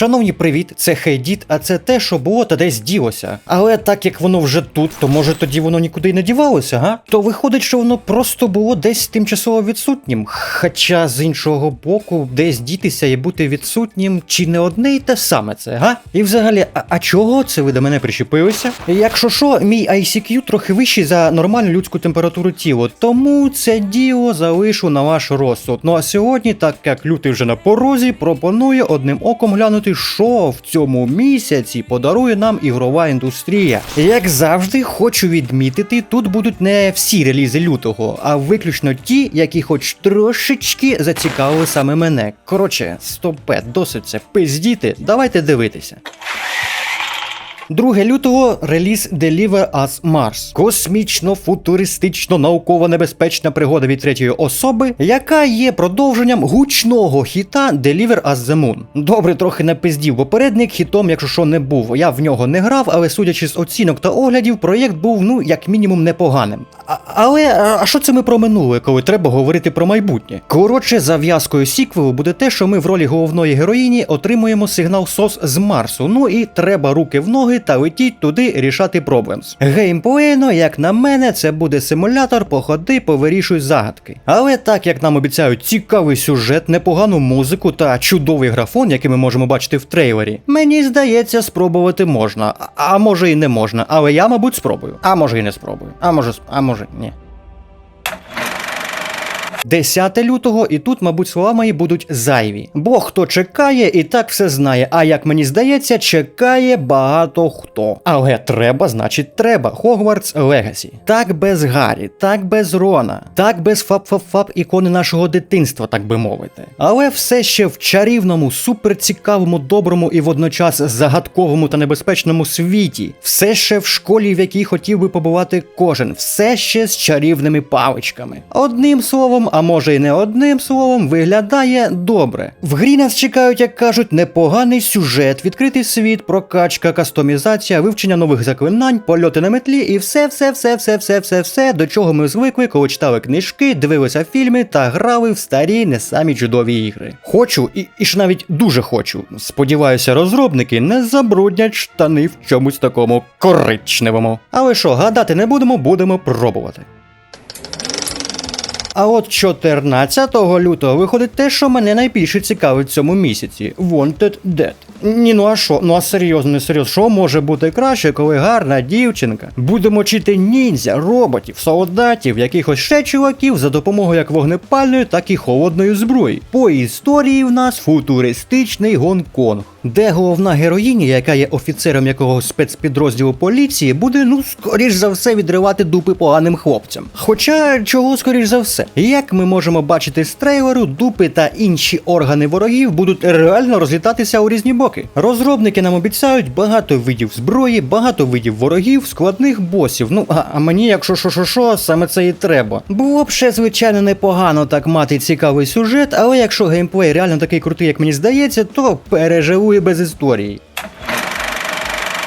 Шановні, привіт, це Хейдіт, а це те, що було та десь ділося. Але так як воно вже тут, то може тоді воно нікуди й не дівалося, га? То виходить, що воно просто було десь тимчасово відсутнім. Хоча з іншого боку, десь дітися і бути відсутнім, чи не одне й те саме це, га? І взагалі, а, а чого це ви до мене причепилися? Якщо що, мій ICQ трохи вищий за нормальну людську температуру тіла, тому це діло залишу на ваш розсуд. Ну а сьогодні, так як лютий вже на порозі, пропоную одним оком глянути, що в цьому місяці подарує нам ігрова індустрія. Як завжди, хочу відмітити, тут будуть не всі релізи лютого, а виключно ті, які хоч трошечки зацікавили саме мене. Коротше, стопе, досить це пиздіти, давайте дивитися. 2 лютого реліз Deliver Us Mars. Космічно, футуристично, науково небезпечна пригода від третьої особи, яка є продовженням гучного хіта Deliver Us the Moon. Добре, трохи напиздів попередник, хітом, якщо що не був. Я в нього не грав, але судячи з оцінок та оглядів, проєкт був ну як мінімум непоганим. А, але а що це ми про минуле, коли треба говорити про майбутнє? Коротше, зав'язкою сіквелу буде те, що ми в ролі головної героїні отримуємо сигнал СОС з Марсу. Ну і треба руки в ноги та летіть туди рішати проблемс. Геймплейно, як на мене, це буде симулятор походи, повирішуй загадки. Але так як нам обіцяють цікавий сюжет, непогану музику та чудовий графон, який ми можемо бачити в трейлері, мені здається, спробувати можна. А, може і не можна, але я, мабуть, спробую. А може і не спробую. А може, а може, ні. 10 лютого, і тут, мабуть, слова мої будуть зайві. Бо хто чекає, і так все знає. А як мені здається, чекає багато хто. Але треба, значить, треба. Хогвартс Легасі. Так без Гаррі, так без Рона, так без фап-фап-фап ікони нашого дитинства, так би мовити. Але все ще в чарівному, суперцікавому, доброму і водночас загадковому та небезпечному світі. Все ще в школі, в якій хотів би побувати кожен, все ще з чарівними паличками. Одним словом, а може й не одним словом, виглядає добре. В грі нас чекають, як кажуть, непоганий сюжет, відкритий світ, прокачка, кастомізація, вивчення нових заклинань, польоти на метлі і все, все, все, все, все, все, все, до чого ми звикли, коли читали книжки, дивилися фільми та грали в старі не самі чудові ігри. Хочу і, і ж навіть дуже хочу. Сподіваюся, розробники не забруднять штани в чомусь такому коричневому. Але що, гадати не будемо, будемо пробувати. А от 14 лютого виходить те, що мене найбільше цікавить в цьому місяці Wanted Dead. Ні, ну а що? Ну а серйозно, не серйозно, що може бути краще, коли гарна дівчинка буде мочити ніндзя, роботів, солдатів, якихось ще чуваків за допомогою як вогнепальної, так і холодної зброї. По історії в нас футуристичний Гонконг. Де головна героїня, яка є офіцером якогось спецпідрозділу поліції, буде, ну, скоріш за все, відривати дупи поганим хлопцям. Хоча, чого скоріш за все, як ми можемо бачити з трейлеру, дупи та інші органи ворогів будуть реально розлітатися у різні боки. Розробники нам обіцяють багато видів зброї, багато видів ворогів, складних босів. Ну а, а мені, якщо що що що, саме це і треба. Було б ще, звичайно, непогано так мати цікавий сюжет, але якщо геймплей реально такий крутий, як мені здається, то переживу і без історії.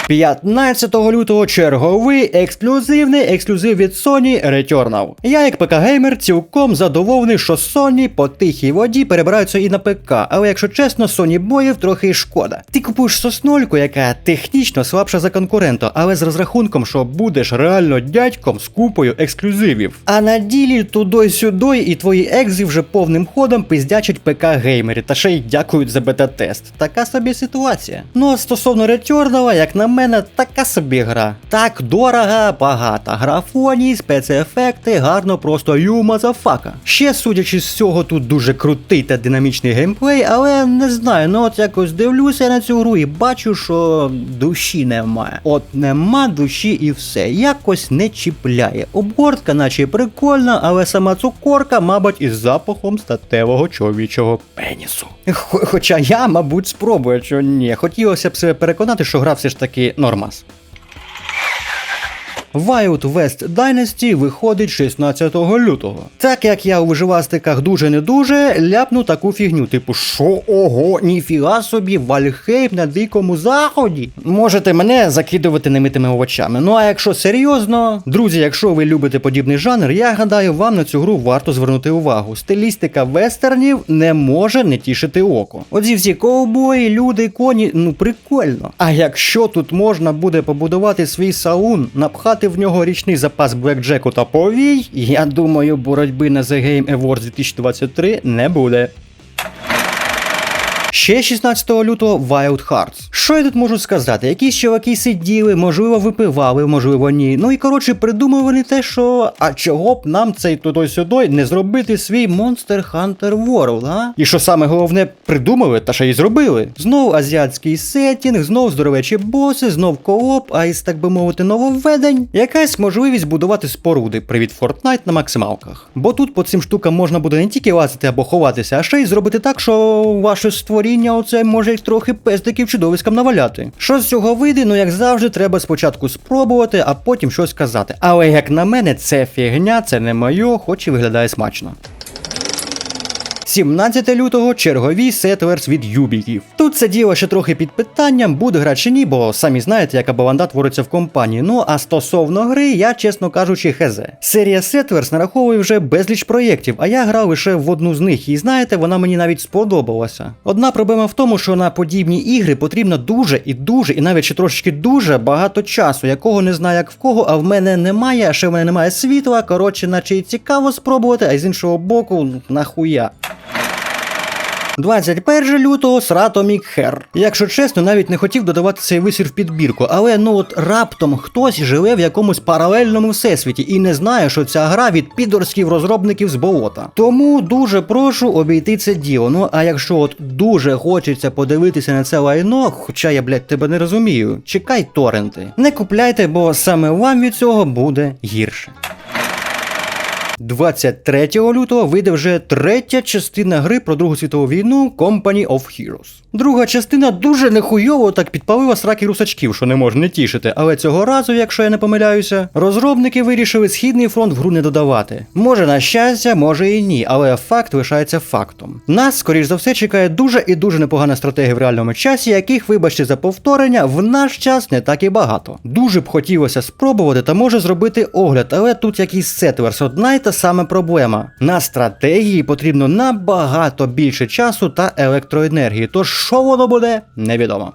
15 лютого черговий ексклюзивний ексклюзив від Sony Returnal. Я, як ПК-геймер, цілком задоволений, що Sony по тихій воді перебираються і на ПК, але якщо чесно, Sony боїв трохи шкода. Ти купуєш соснольку, яка технічно слабша за конкурента, але з розрахунком, що будеш реально дядьком з купою ексклюзивів. А на ділі туди-сюди, і твої екзи вже повним ходом пиздячать ПК-геймери, та ще й дякують за бета-тест. Така собі ситуація. Ну а стосовно Returnal, як на мене, така собі гра. Так дорога, багата. Графоні, спецефекти, гарно просто ю мазафака. Ще судячи з цього, тут дуже крутий та динамічний геймплей, але не знаю, ну от якось дивлюся на цю гру і бачу, що душі немає. От нема душі і все. Якось не чіпляє. Обгортка, наче прикольна, але сама цукорка, мабуть, із запахом статевого чоловічого пенісу. Хоча я, мабуть, спробую, що ні. Хотілося б себе переконати, що гра все ж таки normas. Wild West Dynasty виходить 16 лютого. Так як я у виживастиках дуже не дуже, ляпну таку фігню, типу, що ого, ніфіга собі, Вальхейм на дикому заході. Можете мене закидувати немитими овочами. Ну а якщо серйозно, друзі, якщо ви любите подібний жанр, я гадаю, вам на цю гру варто звернути увагу. Стилістика вестернів не може не тішити око. Оці всі ковбої, люди, коні, ну прикольно. А якщо тут можна буде побудувати свій саун, напхати в нього річний запас блекджеку та повій, я думаю, боротьби на The Game Awards 2023 не буде. Ще 16 лютого Wild Hearts. Що я тут можу сказати? Якісь чуваки сиділи, можливо, випивали, можливо, ні. Ну і коротше, придумували те, що а чого б нам цей туди-сюди не зробити свій Monster Hunter World, а? І що саме головне, придумали та ще й зробили. Знов азіатський сетінг, знов здоровечі боси, знов кооп, а із так би мовити, нововведень. Якась можливість будувати споруди. Привіт, Fortnite на максималках. Бо тут по цим штукам можна буде не тільки лазити або ховатися, а ще й зробити так, що ваше створіння оце може трохи пестиків чудовиськам наваляти. Що з цього вийде, ну як завжди, треба спочатку спробувати, а потім щось казати. Але як на мене, це фігня, це не моє, хоч і виглядає смачно. 17 лютого чергові Settlers від Юбіків. Тут це діло ще трохи під питанням, буде гра чи ні, бо самі знаєте, яка баланда твориться в компанії. Ну а стосовно гри, я чесно кажучи, хезе. Серія Settlers нараховує вже безліч проєктів, а я грав лише в одну з них, і знаєте, вона мені навіть сподобалася. Одна проблема в тому, що на подібні ігри потрібно дуже і дуже, і навіть ще трошечки дуже багато часу, якого не знаю як в кого, а в мене немає, а ще в мене немає світла. Коротше, наче і цікаво спробувати, а з іншого боку, нахуя. 21 лютого Сратомік Хер. Якщо чесно, навіть не хотів додавати цей висір в підбірку, але ну от раптом хтось живе в якомусь паралельному всесвіті і не знає, що ця гра від підорських розробників з болота. Тому дуже прошу обійти це діло. Ну а якщо от дуже хочеться подивитися на це лайно, хоча я, блядь, тебе не розумію, чекай торренти. Не купляйте, бо саме вам від цього буде гірше. 23 лютого вийде вже третя частина гри про Другу світову війну Company of Heroes. Друга частина дуже нехуйово так підпалила сраки русачків, що не може не тішити. Але цього разу, якщо я не помиляюся, розробники вирішили східний фронт в гру не додавати. Може на щастя, може і ні, але факт лишається фактом. Нас, скоріш за все, чекає дуже і дуже непогана стратегія в реальному часі, яких, вибачте за повторення, в наш час не так і багато. Дуже б хотілося спробувати та може зробити огляд, але тут якийсь сетверс, й та саме проблема. На стратегії потрібно набагато більше часу та електроенергії. Тож що воно буде, невідомо.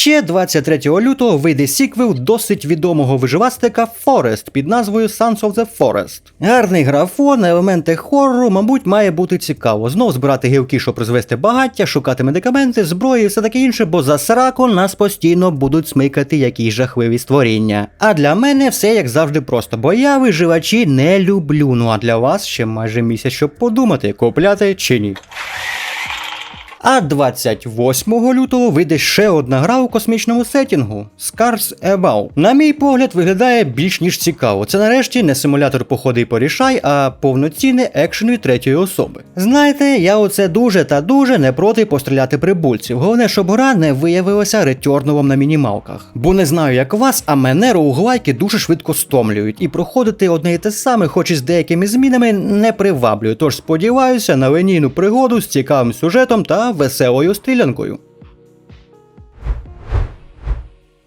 Ще 23 лютого вийде сіквел досить відомого виживастика Forest під назвою Sons of the Forest. Гарний графон, елементи хоррору, мабуть, має бути цікаво. Знов збирати гілки, щоб розвести багаття, шукати медикаменти, зброї і все таке інше, бо за сраку нас постійно будуть смикати якісь жахливі створіння. А для мене все як завжди просто, бо я виживачі не люблю. Ну а для вас ще майже місяць, щоб подумати, купляти чи ні. А 28 лютого вийде ще одна гра у космічному сетінгу Scars Above. На мій погляд, виглядає більш ніж цікаво. Це нарешті не симулятор походи і порішай, а повноцінний екшен від третьої особи. Знаєте, я оце дуже та дуже не проти постріляти прибульців. Головне, щоб гра не виявилася ретьорновом на мінімалках. Бо не знаю, як вас, а мене роуглайки дуже швидко стомлюють, і проходити одне і те саме, хоч і з деякими змінами, не приваблює. Тож сподіваюся на линійну пригоду з цікавим сюжетом та веселою стрілянкою.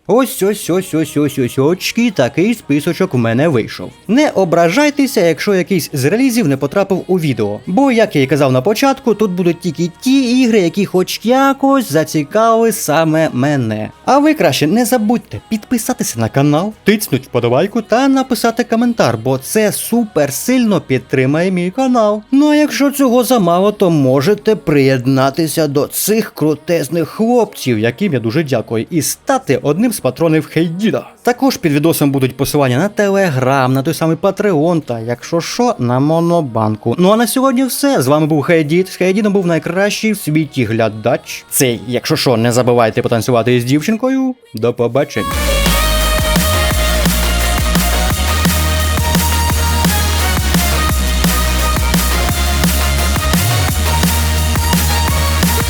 Ось ось ось ось ось ось очки, такий списочок у мене вийшов. Не ображайтеся, якщо якийсь з релізів не потрапив у відео. Бо, як я і казав на початку, тут будуть тільки ті ігри, які хоч якось зацікавили саме мене. А ви краще не забудьте підписатися на канал, тицнуть вподобайку та написати коментар, бо це супер сильно підтримає мій канал. Ну а якщо цього замало, то можете приєднатися до цих крутезних хлопців, яким я дуже дякую, і стати одним з патронів Хейдіда. Також під відосом будуть посилання на телеграм, на той самий Патреон та, якщо що, на монобанку. Ну а на сьогодні все. З вами був Хейдід. З Хейдідом був найкращий в світі глядач. Цей, якщо що, не забувайте потанцювати із дівчинкою. До побачення.